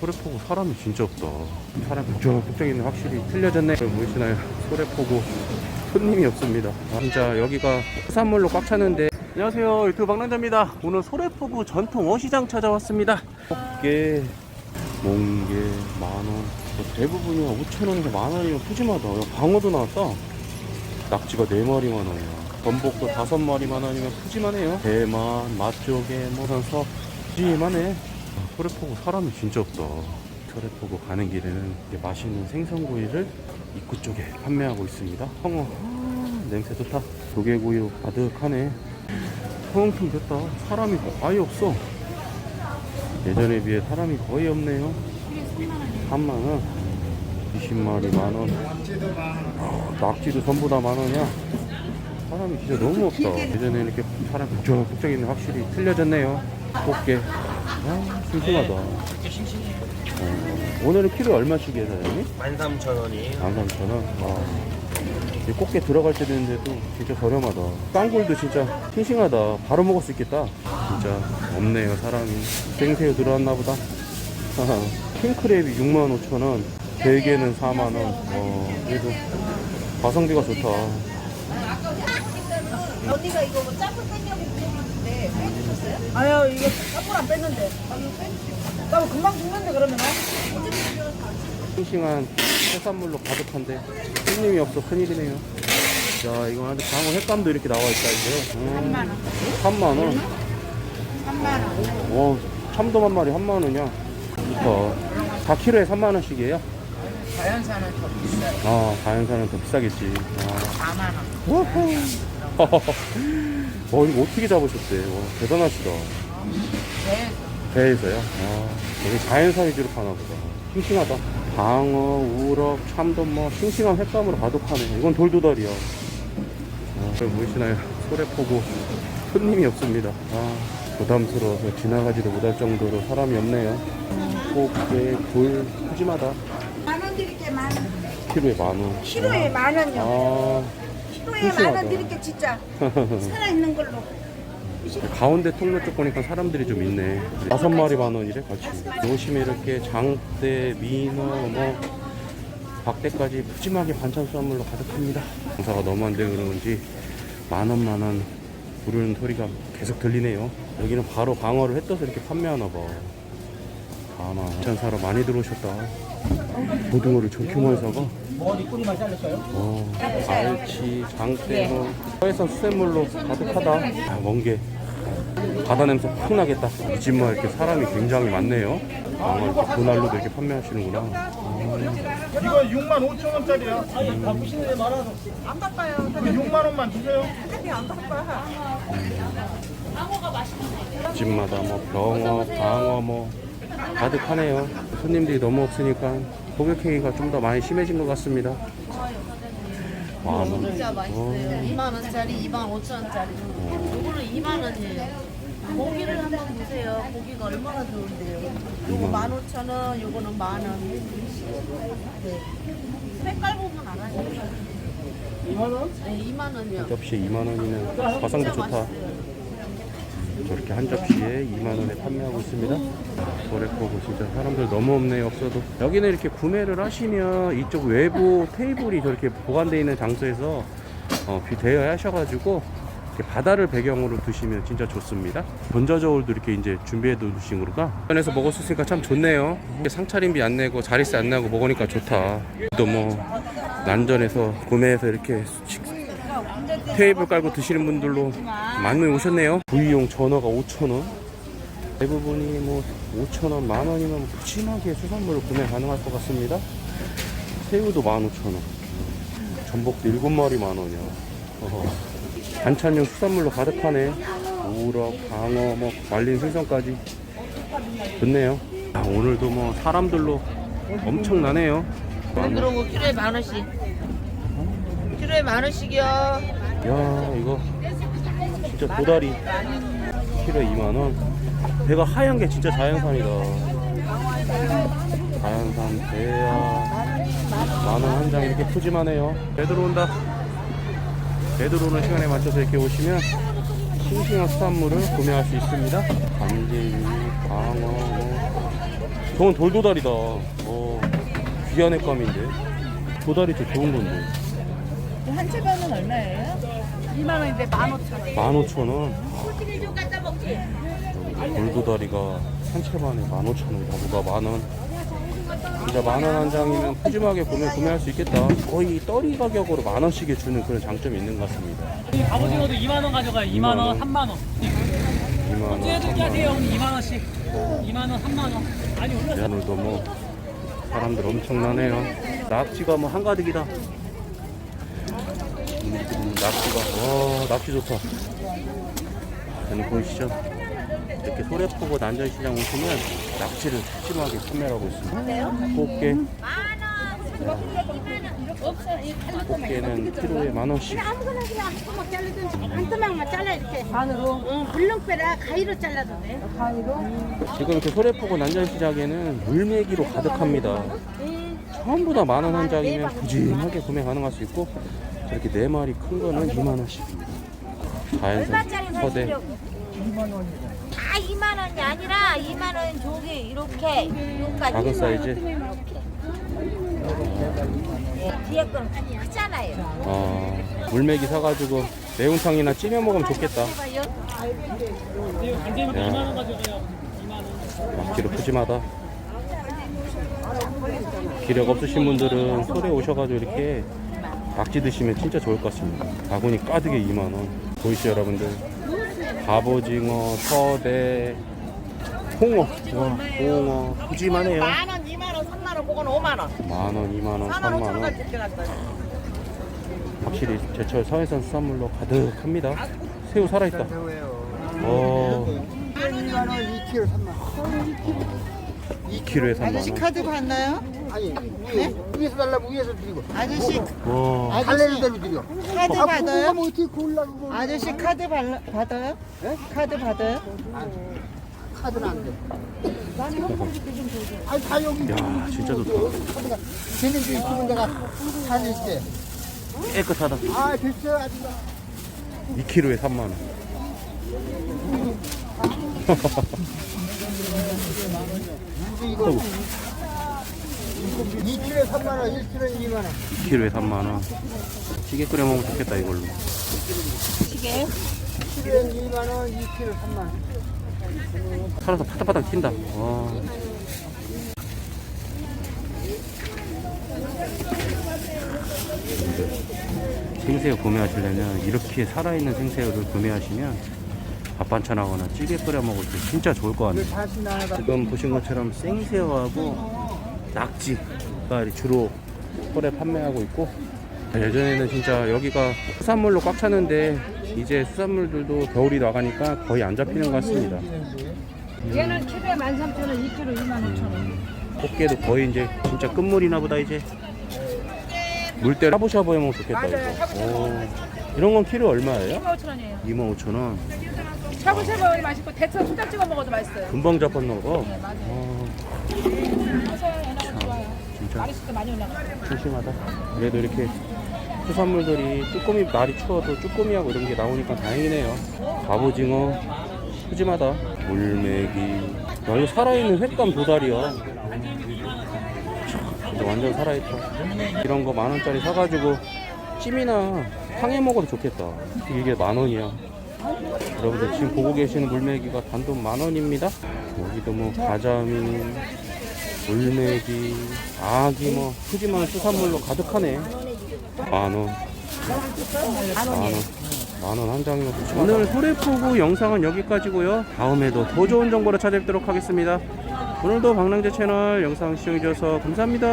소래포구 사람이 진짜 없다. 사람 북적북적이는 확실히 틀려졌네. 보이시나요? 소래포구 손님이 없습니다. 아, 진짜 여기가 수산물로 꽉 찼는데. 안녕하세요. 유튜브 박남자입니다. 오늘 소래포구 전통 어시장 찾아왔습니다. 꽃게, 몽게, 만원. 뭐 대부분이 5천원에서 만원이면 푸짐하다. 야, 방어도 나왔다. 낙지가 4마리 만원이야. 전복도 5마리 만원이면 푸짐하네요. 대만, 맛조개, 뭐, 산서 푸짐하 소래포구 사람이 진짜 없다. 소래포구 가는 길에는 맛있는 생선구이를 입구 쪽에 판매하고 있습니다. 홍어, 아, 냄새 좋다. 조개구이 아득하네. 텅텅 됐다. 사람이 아예 없어. 예전에 비해 사람이 거의 없네요. 3만원. 20마리 만원. 아, 낙지도 전부 다 만원이야. 사람이 진짜 너무 없다. 예전에 이렇게 사람 북적북적이는 확실히 틀려졌네요. 꽃게. 아, 싱싱하다. 어, 오늘은 키로 얼마씩이에요, 사장님? 13,000원이에요. 13,000원. 아. 이 꽃게 들어갈 때 되는데도 진짜 저렴하다. 깡굴도 진짜 싱싱하다. 바로 먹을 수 있겠다. 진짜 없네요, 사람이. 생새우 들어왔나 보다. 킹크랩이 65,000원. 대게는 4만원. 어, 그래도 가성비가 좋다. 언니가 이거 뭐 빼주셨어요? 아유 이게 짬뽕 안 뺐는데 나 금방 죽는데 그러면 싱싱한 해산물로 가득한데 손님이 없어 큰일이네요. 야 이거 아주 방어 횟감도 이렇게 나와 있다 이제. 음, 3만 원. 3만 원. 와 참돔 한 마리 3만 원이야. 좋다. 4kg에 3만 원씩이에요? 자연산은 더 비싸요 아 자연산은 더 비싸겠지. 아. 4만 원 우후. 어 이거 어떻게 잡으셨대? 와, 대단하시다. 네. 배에서요? 아, 여기 자연산 위주로 파나 보다. 싱싱하다. 방어, 우럭, 참돔 뭐 싱싱한 횟감으로 가득하네. 이건 돌도다리야. 아, 여기 보이시나요? 소래포구 손님이 없습니다. 아, 부담스러워서 지나가지도 못할 정도로 사람이 없네요. 꽃게, 굴, 푸짐하다. 만원 드릴게 만 원 키로에 만 원. 키로에 만 원요 아, 싱싱하다. 만원 드릴게 진짜 살아 있는 걸로 가운데 통로 쪽 보니까 사람들이 좀 있네. 다섯 마리 만 원이래, 같이. 요심에 이렇게 장대, 민어, 뭐, 박대까지 푸짐하게 반찬 수산물로 가득합니다. 장사가 너무 안 되고 그런지 만 원, 만 원 부르는 소리가 계속 들리네요. 여기는 바로 방어를 회 떠서 이렇게 판매하나 봐. 아마 반찬 사러 많이 들어오셨다. 고등어를 저렇게 많이 사가? 머리 뿌리만 자를까요? 어, 알치, 장대, 뭐, 서해산 수산물로 가득하다. 아, 먼게. 바다 냄새 확 나겠다. 이 집만 이렇게 사람이 굉장히 많네요. 아, 이렇게 그날로도 이렇게 판매하시는구나. 이거 6만 5천 원짜리야. 아니, 바쁘시는데 말아서. 안 바빠요 6만 원만 주세요. 안 바빠 이 집마다 뭐 병어, 방어 뭐 가득하네요. 손님들이 너무 없으니까 고객행위가 좀 더 많이 심해진 것 같습니다. 만 원. 진짜 맛있어요. 2만 원짜리, 2만 5천 원짜리. 요거는 2만 원이에요. 고기를 한번 보세요. 고기가 얼마나 좋은데요. 요거 1만 5천 원, 요거는 만 원. 네. 색깔 보면 알아요. 2만 원? 네, 2만 원이요. 접시에 2만 원이면 가성비 좋다. 저렇게 한 접시에 2만 원에 판매하고 있습니다. 소래포구 진짜 사람들 너무 없네요. 없어도 여기는 이렇게 구매를 하시면 이쪽 외부 테이블이 저렇게 보관되어 있는 장소에서 어, 비- 대여 하셔가지고 이렇게 바다를 배경으로 두시면 진짜 좋습니다. 전자저울도 이렇게 이제 준비해 두신 거가 편에서 먹을 수 있으니까 참 좋네요. 상차림비 안 내고 자리세 안 내고 먹으니까 좋다. 또 뭐 난전에서 구매해서 이렇게 식- 테이블 깔고 드시는 분들로 많이 오셨네요. 구이용 전어가 5,000원. 대부분이 뭐 5,000원, 만 원이면 푸짐하게 수산물을 구매 가능할 것 같습니다. 새우도 15,000원. 전복도 7마리 만 원이야. 어허. 반찬용 수산물로 가득하네. 우럭, 방어, 뭐 말린 생선까지. 좋네요. 아, 오늘도 뭐 사람들로 엄청나네요. 그런 거 키로에 만 원씩. 키로에 만 원씩이요. 야 이거 진짜 도다리 키로에 2만원 배가 하얀 게 진짜 자연산이다 자연산 대야 만원 한 장 이렇게 푸짐하네요 배 들어온다 배 들어오는 시간에 맞춰서 이렇게 오시면 싱싱한 수산물을 구매할 수 있습니다 감개유, 방어, 뭐 저건 돌도다리다. 어, 귀한 액감인데. 도다리도 좋은 건데. 한 채 반은 얼마예요? 2만 원인데 15,000원. 15,000원. 돌도다리가 한채 반에 15,000원. 가구가 만 원. 진짜 만원 한 장이면 푸짐하게 구매, 구매할 수 있겠다. 거의 떨이 가격으로 만 원씩에 주는 그런 장점이 있는 것 같습니다. 갑오징어도 2만 원 가져가요. 2만 원, 3만 원. 2만 원, 찌개들 3만 하세요. 원. 2만 원씩. 2만 원, 3만 원. 많이 올랐어요. 오늘도 뭐 사람들 엄청나네요. 낙지가 뭐 한가득이다. 음, 낙지가 와 낙지 좋다. 여기 보이시죠? 이렇게 소래포고 난전시장 오시면 낙지를 푸짐하게 판매하고 있습니다. 꽃게. 꽃게는 키로에 만 원씩. 아무거나 그냥 한 토막 자르든지 한 토막만 잘라 이렇게. 반으로? 응 불렁 빼라 가위로 잘라도 돼. 지금 이렇게 소래포고 난전시장에는 물메기로 가득합니다. 전부 다 만 원 한 장이면 푸짐하게 구매 가능할 수 있고 저렇게 네 마리 큰 거는 2만 원씩입니다. 자연산 서대 다 2만 원이 아니라 2만 원 저기 이렇게 여기까지 작은 사이즈. 예, 뒤에 건 크잖아요 아, 물메기 사가지고 매운탕이나 찌며 먹으면 좋겠다. 야. 2만 원 가져가요. 2만 원. 낙지로 푸짐하다. 기력 없으신 분들은 소래 오셔가지고 이렇게 낙지 드시면 진짜 좋을 것 같습니다. 바구니 가득에 2만원. 보이시죠, 여러분들? 갑오징어, 서대, 홍어. 와, 홍어. 푸짐하네요. 만원, 2만 원, 3만 원, 그건 5만 원. 만원, 2만원, 3만원. 확실히 제철 서해산 수산물로 가득합니다. 새우 살아있다. 어, 2만 원, 2kg 3만 원. 2kg에 3만원. 카드 받나요? 아니, 위에, 위에서 달라면 위에서 드리고. 아저씨 와, 달래는 대로 드려. 카드 아, 받아요? 뭐 어떻게 골라고. 아저씨 카드 받, 받아요? 카드 받아요? 카드는 안 돼. 아니, 다 여기. 야, 진짜 좋다. 카드가. 쟤네들 있으면 내가 사줄게. 깨끗하다. 아, 됐어. 아주. 2kg에 3만 원. 이거. 2kg에 3만 원, 1kg에 2만 원. 2kg에 3만원. 찌개 끓여 먹으면 좋겠다, 이걸로. 1kg에 2만 원, 2kg 3만 원. 살아서 파닥파닥 튄다. 와. 생새우 구매하시려면 이렇게 살아있는 생새우를 구매하시면 밥 반찬하거나 찌개 끓여 먹을 때 진짜 좋을 것 같네요. 지금 보신 것처럼 생새우하고 낙지가 주로 홀에 판매하고 있고 예전에는 진짜 여기가 수산물로 꽉 찼는데 이제 수산물들도 겨울이 나가니까 거의 안 잡히는 것 같습니다. 얘는 키로에 13,000원, 2kg 25,000원. 꽃게도 거의 이제 진짜 끝물이나 보다 이제 물때 샤브샤브 해먹으면 좋겠다 이거 오. 이런 건 키로 얼마예요? 25,000원이에요. 25,000원 샤브샤브 맛있고 대처 초장 찍어 먹어도 맛있어요. 금방 잡았나 봐. 어, 하세요. 얘는 좋아요. 진짜? 마리수도 많이 올라가요. 심심하다. 그래도 이렇게 수산물들이 쭈꾸미 날이 추워도 쭈꾸미하고 이런 게 나오니까 다행이네요. 갑오징어 푸짐하다. 물메기 야 이거 살아있는 횟감 도다리야. 진짜 완전 살아있다. 이런 거 만 원짜리 사가지고 찜이나 탕해 먹어도 좋겠다. 이게 만 원이야 여러분들 지금 보고 계시는 물메기가 단돈 만 원입니다. 여기도 뭐 가자미 물메기 아기 뭐 푸짐한 수산물로 가득하네. 만원. 만원. 만원 한 장이면. 오늘 소래포구 영상은 여기까지고요. 다음에도 더 좋은 정보로 찾아뵙도록 하겠습니다. 오늘도 방랑제 채널 영상 시청해주셔서 감사합니다